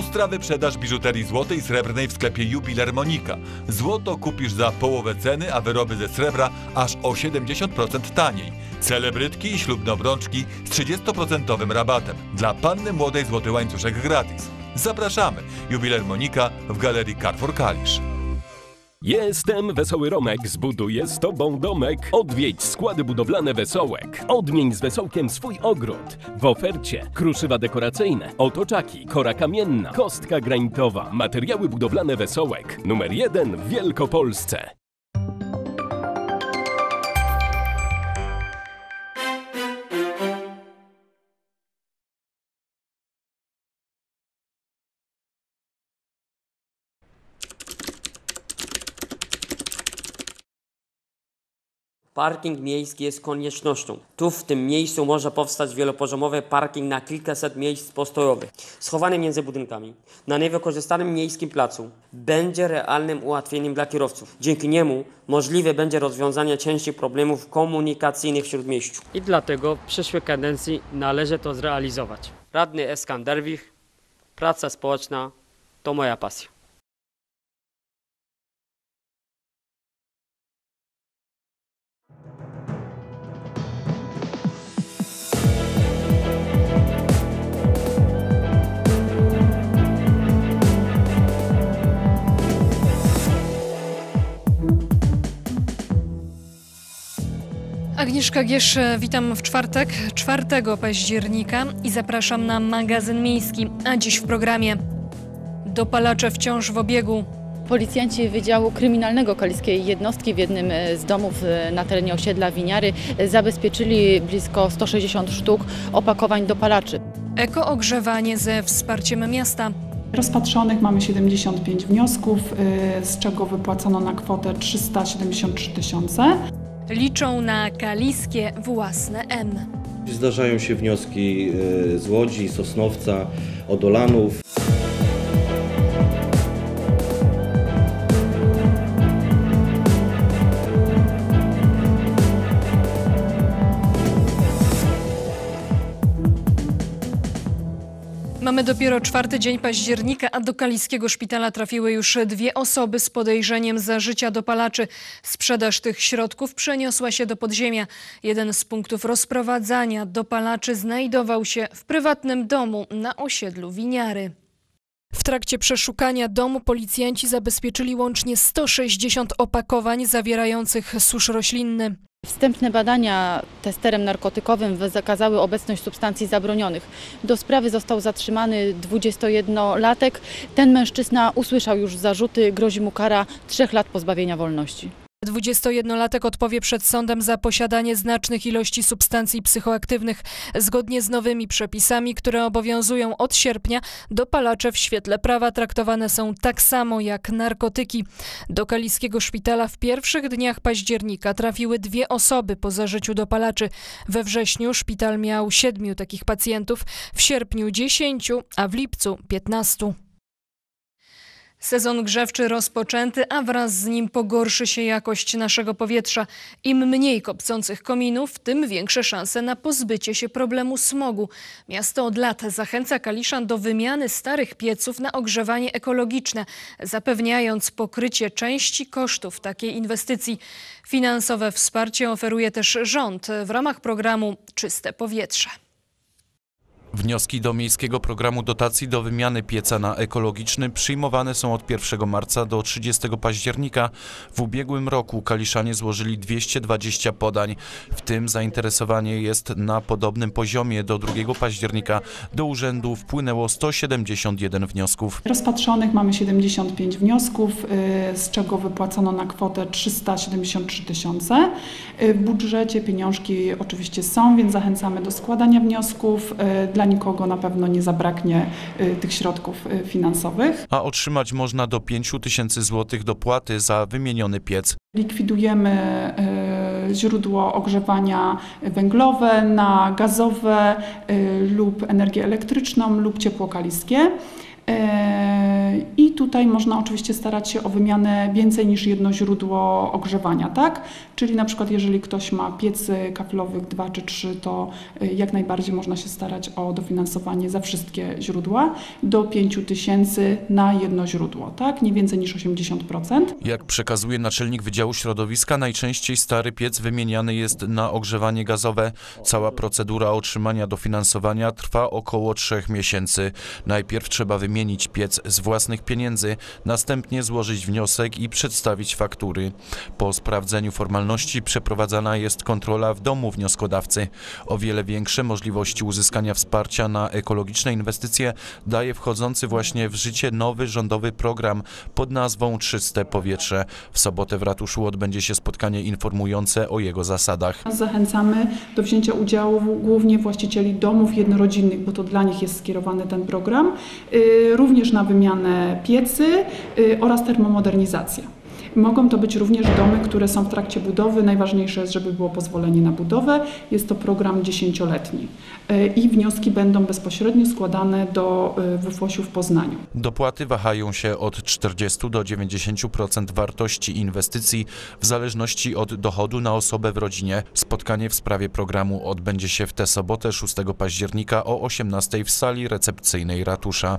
Ostra wyprzedaż biżuterii złotej i srebrnej w sklepie Jubiler Monika. Złoto kupisz za połowę ceny, a wyroby ze srebra aż o 70% taniej. Celebrytki i ślubne obrączki z 30% rabatem. Dla panny młodej złoty łańcuszek gratis. Zapraszamy! Jubiler Monika w galerii Carrefour Kalisz. Jestem Wesoły Romek, zbuduję z Tobą domek. Odwiedź składy budowlane Wesołek. Odmień z Wesołkiem swój ogród. W ofercie kruszywa dekoracyjne, otoczaki, kora kamienna, kostka granitowa, materiały budowlane Wesołek. Numer jeden w Wielkopolsce. Parking miejski jest koniecznością. Tu w tym miejscu może powstać wielopoziomowy parking na kilkaset miejsc postojowych, schowany między budynkami, na niewykorzystanym miejskim placu. Będzie realnym ułatwieniem dla kierowców. Dzięki niemu możliwe będzie rozwiązanie części problemów komunikacyjnych w Śródmieściu. I dlatego w przyszłej kadencji należy to zrealizować. Radny Eskanderwich, praca społeczna to moja pasja. Agnieszka Giesz, witam w czwartek, 4 października i zapraszam na magazyn miejski, a dziś w programie Dopalacze wciąż w obiegu. Policjanci Wydziału Kryminalnego Kaliskiej Jednostki w jednym e, z domów e, na terenie osiedla Winiary e, zabezpieczyli blisko 160 sztuk opakowań dopalaczy. Ekoogrzewanie ze wsparciem miasta. Rozpatrzonych mamy 75 wniosków, y, z czego wypłacono na kwotę 373 tysiące. Liczą na kaliskie własne M. Zdarzają się wnioski e, z Łodzi, Sosnowca, Odolanów. Mamy dopiero czwarty dzień października, a do kaliskiego szpitala trafiły już dwie osoby z podejrzeniem zażycia dopalaczy. Sprzedaż tych środków przeniosła się do podziemia. Jeden z punktów rozprowadzania dopalaczy znajdował się w prywatnym domu na osiedlu Winiary. W trakcie przeszukania domu policjanci zabezpieczyli łącznie 160 opakowań zawierających susz roślinny. Wstępne badania testerem narkotykowym wykazały obecność substancji zabronionych. Do sprawy został zatrzymany 21-latek. Ten mężczyzna usłyszał już zarzuty, grozi mu kara 3 lat pozbawienia wolności. 21-latek odpowie przed sądem za posiadanie znacznych ilości substancji psychoaktywnych. Zgodnie z nowymi przepisami, które obowiązują od sierpnia, dopalacze w świetle prawa traktowane są tak samo jak narkotyki. Do kaliskiego szpitala w pierwszych dniach października trafiły dwie osoby po zażyciu dopalaczy. We wrześniu szpital miał siedmiu takich pacjentów, w sierpniu dziesięciu, a w lipcu piętnastu. Sezon grzewczy rozpoczęty, a wraz z nim pogorszy się jakość naszego powietrza. Im mniej kopcących kominów, tym większe szanse na pozbycie się problemu smogu. Miasto od lat zachęca Kaliszan do wymiany starych pieców na ogrzewanie ekologiczne, zapewniając pokrycie części kosztów takiej inwestycji. Finansowe wsparcie oferuje też rząd w ramach programu Czyste Powietrze. Wnioski do Miejskiego Programu Dotacji do wymiany pieca na ekologiczny przyjmowane są od 1 marca do 30 października. W ubiegłym roku Kaliszanie złożyli 220 podań, w tym zainteresowanie jest na podobnym poziomie. Do 2 października do urzędu wpłynęło 171 wniosków. Rozpatrzonych mamy 75 wniosków, y, z czego wypłacono na kwotę 373 tysiące. Y, W budżecie pieniążki oczywiście są, więc zachęcamy do składania wniosków. Y, Dla nikogo na pewno nie zabraknie y, tych środków y, finansowych. A otrzymać można do 5 tysięcy złotych dopłaty za wymieniony piec. Likwidujemy y, źródło ogrzewania węglowe na gazowe lub energię elektryczną lub ciepło kaliskie. Y, I tutaj można oczywiście starać się o wymianę więcej niż jedno źródło ogrzewania, tak? Czyli na przykład jeżeli ktoś ma piecy kaflowych dwa czy trzy, to y, jak najbardziej można się starać o dofinansowanie za wszystkie źródła do 5 tysięcy na jedno źródło, tak? Nie więcej niż 80%. Jak przekazuje naczelnik Wydziału Środowiska, najczęściej stary piec wymieniany jest na ogrzewanie gazowe. Cała procedura otrzymania dofinansowania trwa około trzech miesięcy. Najpierw trzeba wymienić piec z własnych pieniędzy, następnie złożyć wniosek i przedstawić faktury. Po sprawdzeniu formalności przeprowadzana jest kontrola w domu wnioskodawcy. O wiele większe możliwości uzyskania wsparcia na ekologiczne inwestycje daje wchodzący właśnie w życie nowy rządowy program pod nazwą Czyste Powietrze. W sobotę w ratuszu odbędzie się spotkanie informujące o jego zasadach. Zachęcamy do wzięcia udziału głównie właścicieli domów jednorodzinnych, bo to dla nich jest skierowany ten program, y, również na wymianę piecy y, oraz termomodernizację. Mogą to być również domy, które są w trakcie budowy. Najważniejsze jest, żeby było pozwolenie na budowę. Jest to program dziesięcioletni y, i wnioski będą bezpośrednio składane do WFOŚ w Poznaniu. Dopłaty wahają się od 40 do 90% wartości inwestycji w zależności od dochodu na osobę w rodzinie. Spotkanie w sprawie programu odbędzie się w tę sobotę 6 października o 18 w sali recepcyjnej ratusza.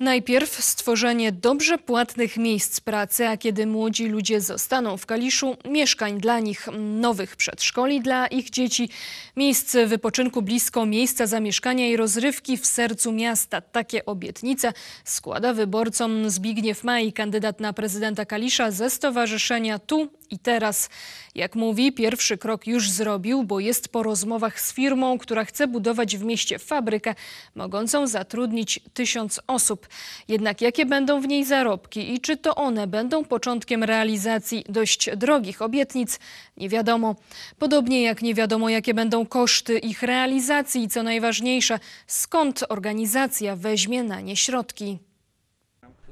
Najpierw stworzenie dobrze płatnych miejsc pracy, a kiedy młodzi ludzie zostaną w Kaliszu, mieszkań dla nich, nowych przedszkoli dla ich dzieci, miejsc wypoczynku blisko miejsca zamieszkania i rozrywki w sercu miasta. Takie obietnice składa wyborcom Zbigniew Maj, kandydat na prezydenta Kalisza ze stowarzyszenia Tu i teraz. Jak mówi, pierwszy krok już zrobił, bo jest po rozmowach z firmą, która chce budować w mieście fabrykę mogącą zatrudnić tysiąc osób. Jednak jakie będą w niej zarobki i czy to one będą początkiem realizacji dość drogich obietnic, nie wiadomo. Podobnie jak nie wiadomo, jakie będą koszty ich realizacji i co najważniejsze, skąd organizacja weźmie na nie środki.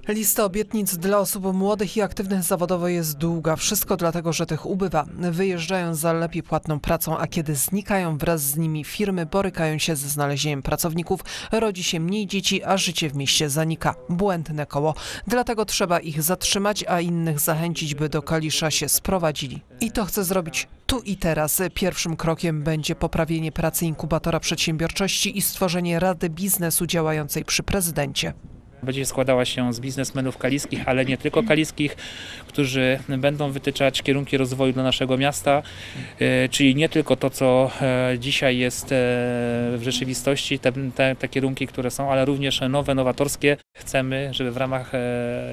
Lista obietnic dla osób młodych i aktywnych zawodowo jest długa. Wszystko dlatego, że tych ubywa. Wyjeżdżają za lepiej płatną pracą, a kiedy znikają wraz z nimi firmy, borykają się ze znalezieniem pracowników, rodzi się mniej dzieci, a życie w mieście zanika. Błędne koło. Dlatego trzeba ich zatrzymać, a innych zachęcić, by do Kalisza się sprowadzili. I to chce zrobić tu i teraz. Pierwszym krokiem będzie poprawienie pracy inkubatora przedsiębiorczości i stworzenie Rady Biznesu działającej przy prezydencie. Będzie składała się z biznesmenów kaliskich, ale nie tylko kaliskich, którzy będą wytyczać kierunki rozwoju dla naszego miasta, e, czyli nie tylko to, co e, dzisiaj jest e, w rzeczywistości, te, te, te kierunki, które są, ale również nowe, nowatorskie. Chcemy, żeby w ramach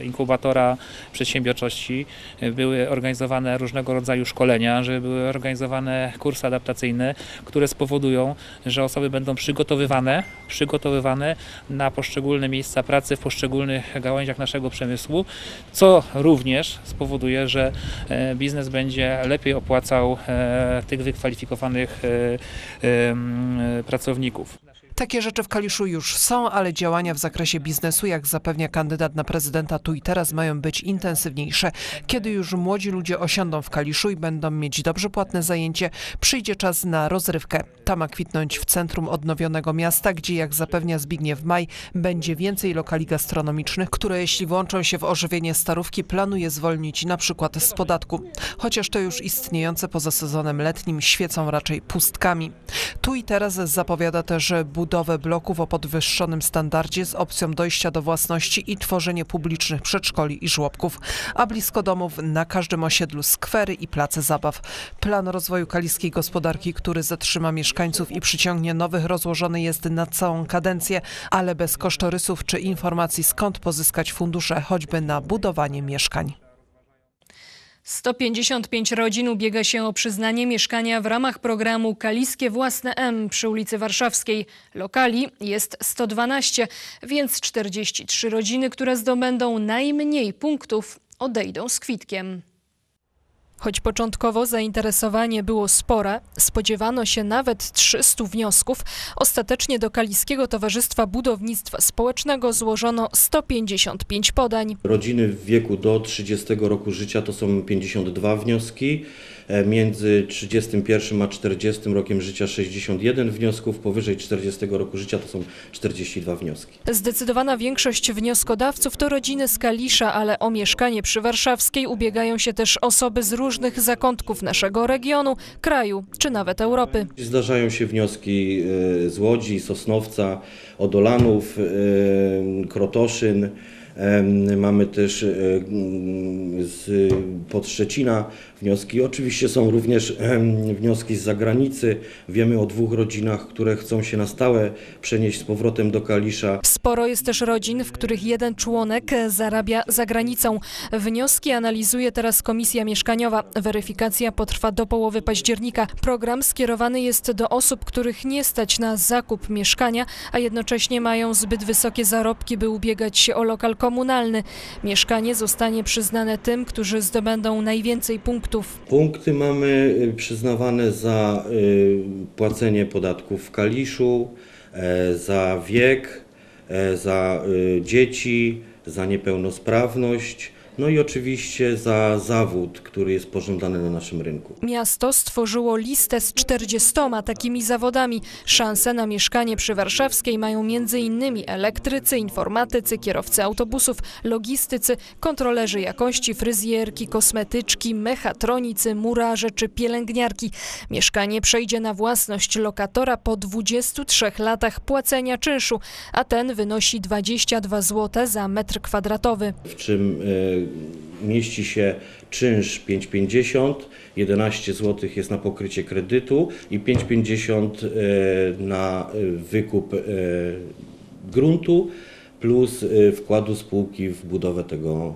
inkubatora przedsiębiorczości były organizowane różnego rodzaju szkolenia, żeby były organizowane kursy adaptacyjne, które spowodują, że osoby będą przygotowywane, przygotowywane na poszczególne miejsca pracy poszczególnych gałęziach naszego przemysłu, co również spowoduje, że e, biznes będzie lepiej opłacał e, tych wykwalifikowanych e, pracowników. Takie rzeczy w Kaliszu już są, ale działania w zakresie biznesu, jak zapewnia kandydat na prezydenta tu i teraz, mają być intensywniejsze. Kiedy już młodzi ludzie osiądą w Kaliszu i będą mieć dobrze płatne zajęcie, przyjdzie czas na rozrywkę. Ta ma kwitnąć w centrum odnowionego miasta, gdzie, jak zapewnia Zbigniew Maj, będzie więcej lokali gastronomicznych, które jeśli włączą się w ożywienie starówki, planuje zwolnić na przykład z podatku. Chociaż to już istniejące poza sezonem letnim świecą raczej pustkami. Tu i teraz zapowiada też budowę bloków o podwyższonym standardzie z opcją dojścia do własności i tworzenie publicznych przedszkoli i żłobków, a blisko domów na każdym osiedlu skwery i place zabaw. Plan rozwoju kaliskiej gospodarki, który zatrzyma mieszkańców i przyciągnie nowych, rozłożony jest na całą kadencję, ale bez kosztorysów czy informacji skąd pozyskać fundusze choćby na budowanie mieszkań. 155 rodzin ubiega się o przyznanie mieszkania w ramach programu Kaliskie Własne M przy ulicy Warszawskiej. Lokali jest 112, więc 43 rodziny, które zdobędą najmniej punktów, odejdą z kwitkiem. Choć początkowo zainteresowanie było spore, spodziewano się nawet 300 wniosków, ostatecznie do Kaliskiego Towarzystwa Budownictwa Społecznego złożono 155 podań. Rodziny w wieku do 30 roku życia to są 52 wnioski, między 31 a 40 rokiem życia 61 wniosków, powyżej 40 roku życia to są 42 wnioski. Zdecydowana większość wnioskodawców to rodziny z Kalisza, ale o mieszkanie przy Warszawskiej ubiegają się też osoby z różnych zakątków naszego regionu, kraju czy nawet Europy. Zdarzają się wnioski e, z Łodzi, Sosnowca, Odolanów, e, Krotoszyn. Mamy też e, mm, z Podszczecina wnioski. Oczywiście są również wnioski z zagranicy. Wiemy o dwóch rodzinach, które chcą się na stałe przenieść z powrotem do Kalisza. Sporo jest też rodzin, w których jeden członek zarabia za granicą. Wnioski analizuje teraz Komisja Mieszkaniowa. Weryfikacja potrwa do połowy października. Program skierowany jest do osób, których nie stać na zakup mieszkania, a jednocześnie mają zbyt wysokie zarobki, by ubiegać się o lokal komunalny. Mieszkanie zostanie przyznane tym, którzy zdobędą najwięcej punktów. Punkty mamy y, przyznawane za y, płacenie podatków w Kaliszu, e, za wiek, e, za y, dzieci, za niepełnosprawność, no i oczywiście za zawód, który jest pożądany na naszym rynku. Miasto stworzyło listę z 40 takimi zawodami. Szanse na mieszkanie przy Warszawskiej mają m.in. elektrycy, informatycy, kierowcy autobusów, logistycy, kontrolerzy jakości, fryzjerki, kosmetyczki, mechatronicy, murarze czy pielęgniarki. Mieszkanie przejdzie na własność lokatora po 23 latach płacenia czynszu, a ten wynosi 22 zł za metr kwadratowy. w czym e, mieści się czynsz 5,50, 11 zł jest na pokrycie kredytu i 5,50 e, na e, wykup e, gruntu plus wkładu spółki w budowę tego,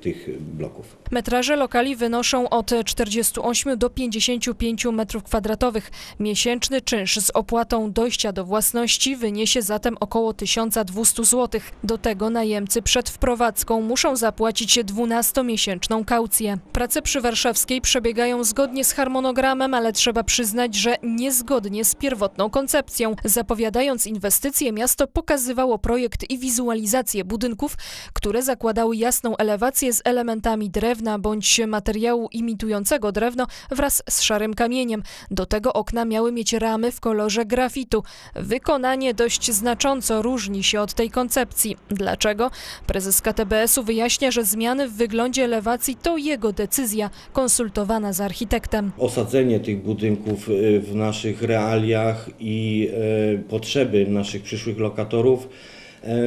tych bloków. Metraże lokali wynoszą od 48 do 55 m2. Miesięczny czynsz z opłatą dojścia do własności wyniesie zatem około 1200 zł. Do tego najemcy przed wprowadzką muszą zapłacić 12-miesięczną kaucję. Prace przy Warszawskiej przebiegają zgodnie z harmonogramem, ale trzeba przyznać, że niezgodnie z pierwotną koncepcją. Zapowiadając inwestycje, miasto pokazywało projekt i wizualizację budynków, które zakładały jasną elewację z elementami drewna bądź materiału imitującego drewno wraz z szarym kamieniem. Do tego okna miały mieć ramy w kolorze grafitu. Wykonanie dość znacząco różni się od tej koncepcji. Dlaczego? Prezes KTBS-u wyjaśnia, że zmiany w wyglądzie elewacji to jego decyzja, konsultowana z architektem. Osadzenie tych budynków e, w naszych realiach i e, potrzeby naszych przyszłych lokatorów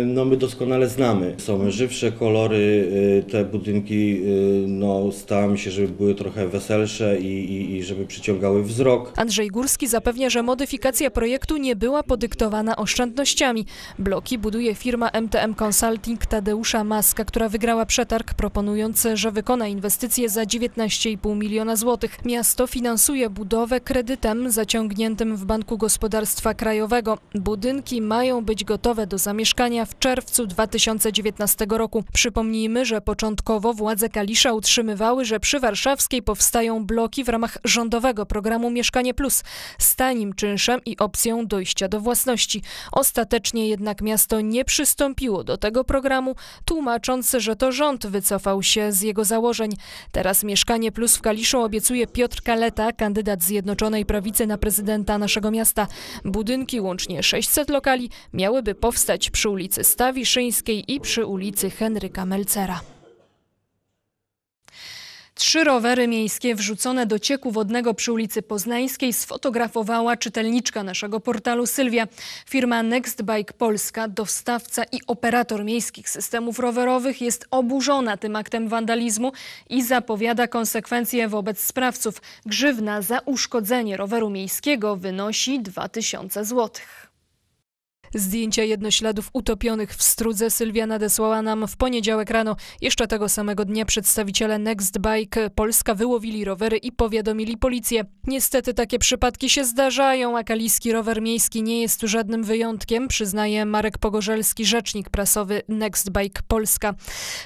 no my doskonale znamy. Są żywsze kolory, e, te budynki e, no, staramy się, żeby były trochę weselsze i, i, i żeby przyciągały wzrok. Andrzej Górski zapewnia, że modyfikacja projektu nie była podyktowana oszczędnościami. Bloki buduje firma MTM Consulting Tadeusza Maska, która wygrała przetarg, proponując, że wykona inwestycje za 19,5 miliona złotych. Miasto finansuje budowę kredytem zaciągniętym w Banku Gospodarstwa Krajowego. Budynki mają być gotowe do zamieszkania w czerwcu 2019 roku. Przypomnijmy, że początkowo władze Kalisza utrzymywały, że przy Warszawskiej powstają bloki w ramach rządowego programu Mieszkanie Plus z tanim czynszem i opcją dojścia do własności. Ostatecznie jednak miasto nie przystąpiło do tego programu, tłumacząc, że to rząd wycofał się z jego założeń. Teraz Mieszkanie Plus w Kaliszu obiecuje Piotr Kaleta, kandydat Zjednoczonej Prawicy na prezydenta naszego miasta. Budynki, łącznie 600 lokali, miałyby powstać przy ulicy Stawiszyńskiej i przy ulicy Henryka Melcera. Trzy rowery miejskie wrzucone do cieku wodnego przy ulicy Poznańskiej sfotografowała czytelniczka naszego portalu Sylwia. Firma Nextbike Polska, dostawca i operator miejskich systemów rowerowych jest oburzona tym aktem wandalizmu i zapowiada konsekwencje wobec sprawców. Grzywna za uszkodzenie roweru miejskiego wynosi 2000 złotych. Zdjęcia jednośladów utopionych w strudze Sylwia nadesłała nam w poniedziałek rano. Jeszcze tego samego dnia przedstawiciele Next Bike Polska wyłowili rowery i powiadomili policję. Niestety takie przypadki się zdarzają, a kaliski rower miejski nie jest tu żadnym wyjątkiem, przyznaje Marek Pogorzelski, rzecznik prasowy Next Bike Polska.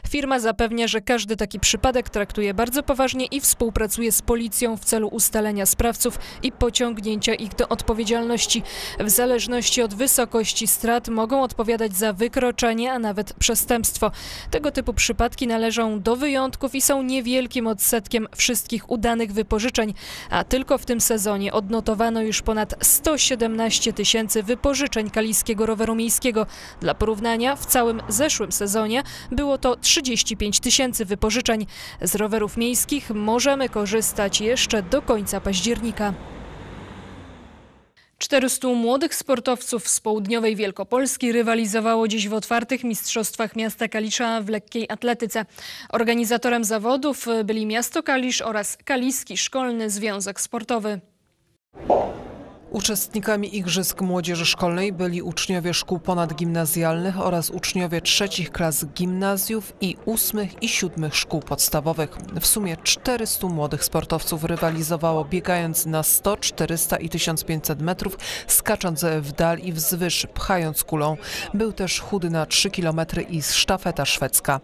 Firma zapewnia, że każdy taki przypadek traktuje bardzo poważnie i współpracuje z policją w celu ustalenia sprawców i pociągnięcia ich do odpowiedzialności. W zależności od wysokości strat mogą odpowiadać za wykroczenie, a nawet przestępstwo. Tego typu przypadki należą do wyjątków i są niewielkim odsetkiem wszystkich udanych wypożyczeń, a tylko w tym sezonie odnotowano już ponad 117 tysięcy wypożyczeń kaliskiego roweru miejskiego. Dla porównania w całym zeszłym sezonie było to 35 tysięcy wypożyczeń. Z rowerów miejskich możemy korzystać jeszcze do końca października. 400 młodych sportowców z południowej Wielkopolski rywalizowało dziś w otwartych mistrzostwach miasta Kalisza w lekkiej atletyce. Organizatorem zawodów byli miasto Kalisz oraz Kaliski Szkolny Związek Sportowy. Uczestnikami Igrzysk Młodzieży Szkolnej byli uczniowie szkół ponadgimnazjalnych oraz uczniowie trzecich klas gimnazjów i ósmych i siódmych szkół podstawowych. W sumie 400 młodych sportowców rywalizowało biegając na 100, 400 i 1500 metrów, skacząc w dal i wzwyż, pchając kulą. Był też chudy na 3 km i sztafeta szwedzka.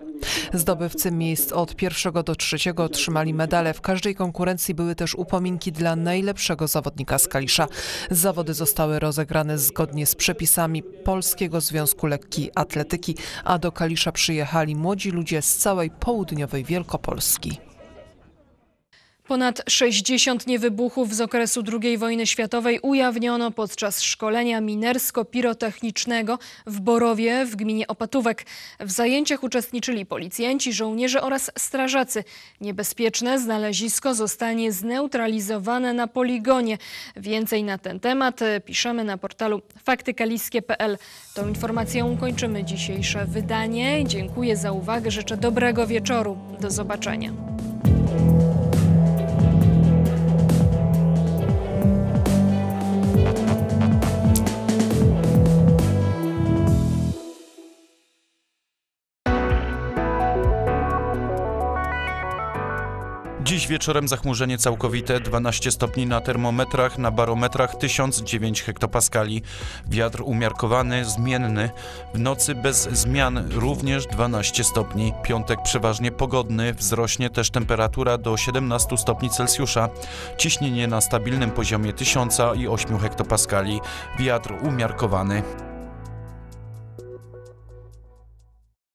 Zdobywcy miejsc od pierwszego do trzeciego otrzymali medale. W każdej konkurencji były też upominki dla najlepszego zawodnika z Kalisza. Zawody zostały rozegrane zgodnie z przepisami Polskiego Związku Lekkiej Atletyki, a do Kalisza przyjechali młodzi ludzie z całej południowej Wielkopolski. Ponad 60 niewybuchów z okresu II wojny światowej ujawniono podczas szkolenia minersko-pirotechnicznego w Borowie w gminie Opatówek. W zajęciach uczestniczyli policjanci, żołnierze oraz strażacy. Niebezpieczne znalezisko zostanie zneutralizowane na poligonie. Więcej na ten temat piszemy na portalu faktykaliskie.pl. Tą informacją kończymy dzisiejsze wydanie. Dziękuję za uwagę, życzę dobrego wieczoru. Do zobaczenia. Dziś wieczorem zachmurzenie całkowite 12 stopni na termometrach, na barometrach 1009 hektopaskali. Wiatr umiarkowany, zmienny. W nocy bez zmian również 12 stopni. Piątek przeważnie pogodny, wzrośnie też temperatura do 17 stopni Celsjusza. Ciśnienie na stabilnym poziomie 1008 hektopaskali. Wiatr umiarkowany.